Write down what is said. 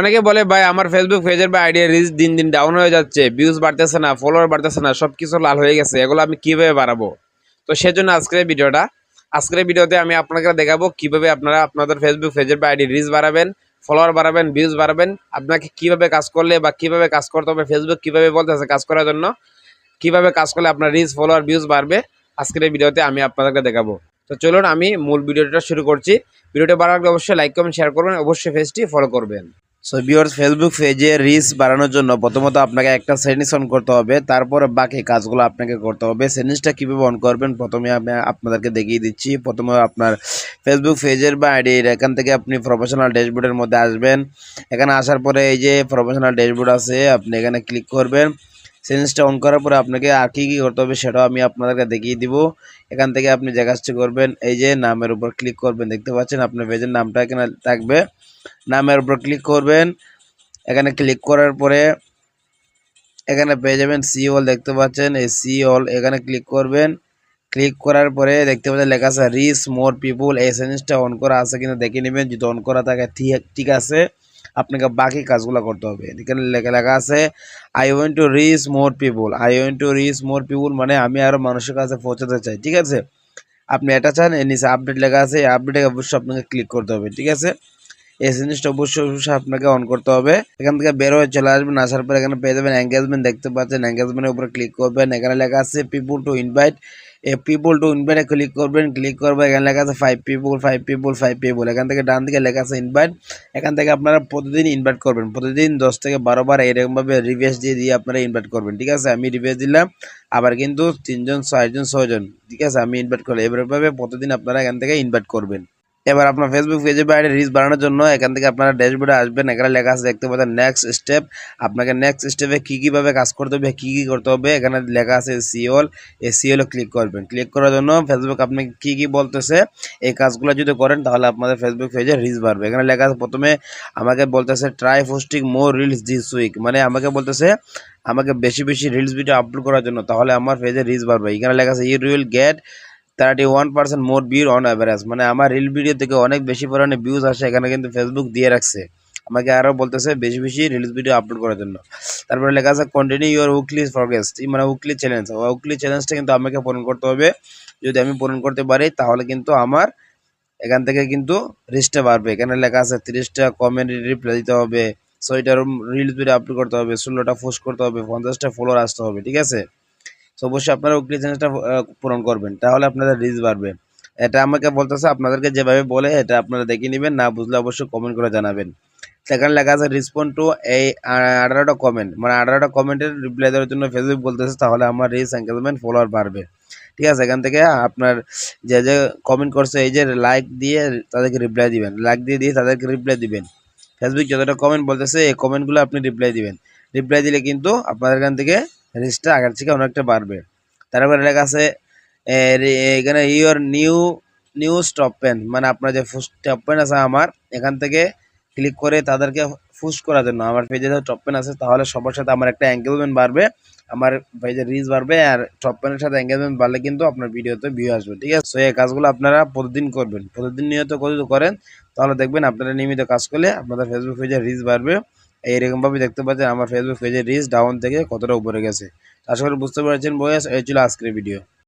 অনেকে বলে, ভাই, আমার ফেসবুক পেজের বা আইডিয়া রিচ দিন দিন ডাউন হয়ে যাচ্ছে ভিউজ বাড়তেছে না ফলোয়ার বাড়তেছে না সব কিছু লাল হয়ে গেছে, এগুলো আমি কীভাবে বাড়াবো? তো সেজন্য আজকের ভিডিওটা, আজকের ভিডিওতে আমি আপনাকে দেখাবো কীভাবে আপনারা আপনাদের ফেসবুক পেজের বা আইডি রিচ বাড়াবেন ফলোয়ার বাড়াবেন ভিউজ বাড়াবেন, আপনাকে কীভাবে কাজ করলে বা কীভাবে কাজ করতে হবে ফেসবুক কীভাবে বলতেছে কাজ করার জন্য, কীভাবে কাজ করলে আপনার রিচ ফলোয়ার ভিউজ বাড়বে, আজকের ভিডিওতে আমি আপনাদেরকে দেখাবো। তো চলুন আমি মূল ভিডিওটা শুরু করছি। ভিডিওটা লাগলে অবশ্যই লাইক কমেন্ট শেয়ার করবেন, অবশ্যই পেজটি ফলো করবেন। সো বিওর্স ফেসবুক পেজে রিচ বাড়ানোর জন্য প্রথমত আপনাকে একটা সেটিংস অন করতে হবে, তারপরে বাকি কাজগুলো আপনাকে করতে হবে। সেটিংসটা কীভাবে অন করবেন প্রথমে আমি আপনাদেরকে দেখিয়ে দিচ্ছি। প্রথমে আপনার ফেসবুক পেজের বা আইডির এখান থেকে আপনি প্রফেশনাল ড্যাশবোর্ডের মধ্যে আসবেন। এখানে আসার পরে এই যে প্রফেশনাল ড্যাশবোর্ড আছে, আপনি এখানে ক্লিক করবেন। সেটিংসটা অন করার পরে আপনাকে আর কী কী করতে হবে সেটাও আমি আপনাদেরকে দেখিয়ে দিব। এখান থেকে আপনি যে কাজটি করবেন, এই যে নামের উপর ক্লিক করবেন, দেখতে পাচ্ছেন আপনার পেজের নামটা এখানে থাকবে। নামের উপর ক্লিক করবেন, এখানে ক্লিক করার পরে এখানে পেয়ে যাবেন সি অল দেখতে পাচ্ছেন, এই সি অল এখানে ক্লিক করবেন। ক্লিক করার পরে দেখতে পাচ্ছেন লেখা আছে রিচ মোর পিপুল এই সেন্সটা অন করা আছে কিনা দেখে নেবেন, যদি অন করা থাকে ঠিক আছে। আপনাকে বাকি কাজগুলো করতে হবে। এখানে লেখা লেখা আছে I want to reach more people I want to reach more people মানে আমি আরও মানুষের কাছে পৌঁছাতে চাই, ঠিক আছে? আপনি এটা চান, এর নিচে আপডেট লেখা আছে, এই আপডেটে অবশ্যই আপনাকে ক্লিক করতে হবে, ঠিক আছে? এই জিনিসটা অবশ্যই অবশ্যই আপনাকে অন করতে হবে। এখান থেকে বের হয়ে চলে আসবেন, আসার পর এখানে পেয়ে যাবেন এঙ্গেজমেন্ট দেখতে পাচ্ছেন। এঙ্গেজমেন্টের উপরে ক্লিক করবেন, এখানে লেখা আছে people to invite a people to ইনভাইটে click করবেন ক্লিক করবেন এখানে লেখা আছে five people five people five people এখান থেকে ডান দিকে লেখা আছে ইনভাইট এখান থেকে আপনারা প্রতিদিন ইনভাইট করবেন। প্রতিদিন দশ থেকে বারো বার এরকমভাবে রিভেস দিয়ে দিয়ে আপনারা ইনভাইট করবেন। ঠিক আছে? আমি রিভেস দিলাম, আবার কিন্তু তিনজন, চারজন, ছয়জন, ঠিক আছে? আমি ইনভাইট করলাম। এভাবে প্রতিদিন আপনারা এখান থেকে ইনভাইট করবেন। এবার আপনার ফেসবুক পেজে বাইরে রিচ বাড়ানোর জন্য এখান থেকে আপনারা ড্যাশবোর্ডে আসবেন। এখানে লেখা আছে, দেখতে পাচ্ছেন নেক্সট স্টেপ আপনাকে নেক্সট স্টেপে কী কীভাবে কাজ করতে হবে, কী কী করতে হবে, এখানে লেখা আছে সিওল এই সিওলে ক্লিক করবেন। ক্লিক করার জন্য ফেসবুক আপনাকে কী কী বলতেছে, এই কাজগুলো যদি করেন তাহলে আপনাদের ফেসবুক পেজে রিচ বাড়বে। এখানে লেখা আছে, প্রথমে আমাকে বলতেছে try posting more reels this week মানে আমাকে বলতেছে, আমাকে বেশি বেশি রিলস ভিডিও আপলোড করার জন্য, তাহলে আমার পেজে রিচ বাড়বে। এখানে লেখা আছে you will get thirty one percent more view on average মানে আমার রিল ভিডিও থেকে অনেক বেশি পরিমাণে ভিউজ আসে, এখানে কিন্তু ফেসবুক দিয়ে রাখছে। আমাকে আরও বলতেছে বেশি বেশি রিলস ভিডিও আপলোড করার জন্য। তারপরে লেখা আছে কন্টিনিউ ইউর উইকলি প্রোগ্রেস মানে উইকলি চ্যালেঞ্জ উইকলি চ্যালেঞ্জটা কিন্তু আমাকে পূরণ করতে হবে। যদি আমি পূরণ করতে পারি, তাহলে কিন্তু আমার এখান থেকে কিন্তু রিচটা বাড়বে। এখানে লেখা আছে, তিরিশটা কমেন্ট রিপ্লাই দিতে হবে। ছয়টার রিলস ভিডিও আপলোড করতে হবে, ষোলোটা পোস্ট করতে হবে, পঞ্চাশটা ফলোয়ার আসতে হবে, ঠিক আছে? তো অবশ্যই আপনারা উইকলি চ্যালেঞ্জটা পূরণ করবেন। তাহলে আপনাদের রিচ বাড়বে। এটা আমাকে বলতেছে, আপনাদেরকে যেভাবে বলে, এটা আপনারা দেখে নেবেন, না বুঝলে অবশ্যই কমেন্ট করে জানাবেন। সেখানে লেখা আছে রেসপন্ড টু এই আঠারোটা কমেন্ট মানে আঠারোটা কমেন্টের রিপ্লাই দেওয়ার জন্য ফেসবুক বলতেছে, তাহলে আমার রিচ এঙ্গেজমেন্ট ফলোয়ার বাড়বে। ঠিক আছে, এখান থেকে আপনার যে যে কমেন্ট করছে, এই যে লাইক দিয়ে তাদেরকে রিপ্লাই দিবেন। লাইক দিয়ে দিয়ে তাদেরকে রিপ্লাই দিবেন। ফেসবুক যতটা কমেন্ট বলতেছে, এই কমেন্টগুলো আপনি রিপ্লাই দিবেন। রিপ্লাই দিলে কিন্তু আপনাদের এখান থেকে রিচটা আগের থেকে অনেকটা বাড়বে। তারপরে লেখা আছে এখানে your new new stop pen মানে আপনার যে স্টপ পেন আছে আমার, এখান থেকে ক্লিক করে তাদেরকে ফুস করার জন্য। আমার পেজে যদি টপ পেন আছে, তাহলে সবার সাথে আমার একটা এঙ্গেজমেন্ট বাড়বে, আমার পেজে রিচ বাড়বে, আর টপ পেনের সাথে এঙ্গেজমেন্ট বাড়লে কিন্তু আপনার ভিডিওতে ভিউ আসবে, ঠিক আছে? তো এই কাজগুলো আপনারা প্রতিদিন করবেন। প্রতিদিন নিয়ত করেন, তাহলে দেখবেন আপনারা নিয়মিত কাজ করলে আপনাদের ফেসবুক পেজে রিচ বাড়বে। এইরকমভাবে দেখতে পাচ্ছেন আমার ফেসবুক পেজের রিচ ডাউন থেকে কতটা উপরে গেছে। আশা করি বুঝতে পেরেছেন বয়স, এই ছিল আজকের ভিডিও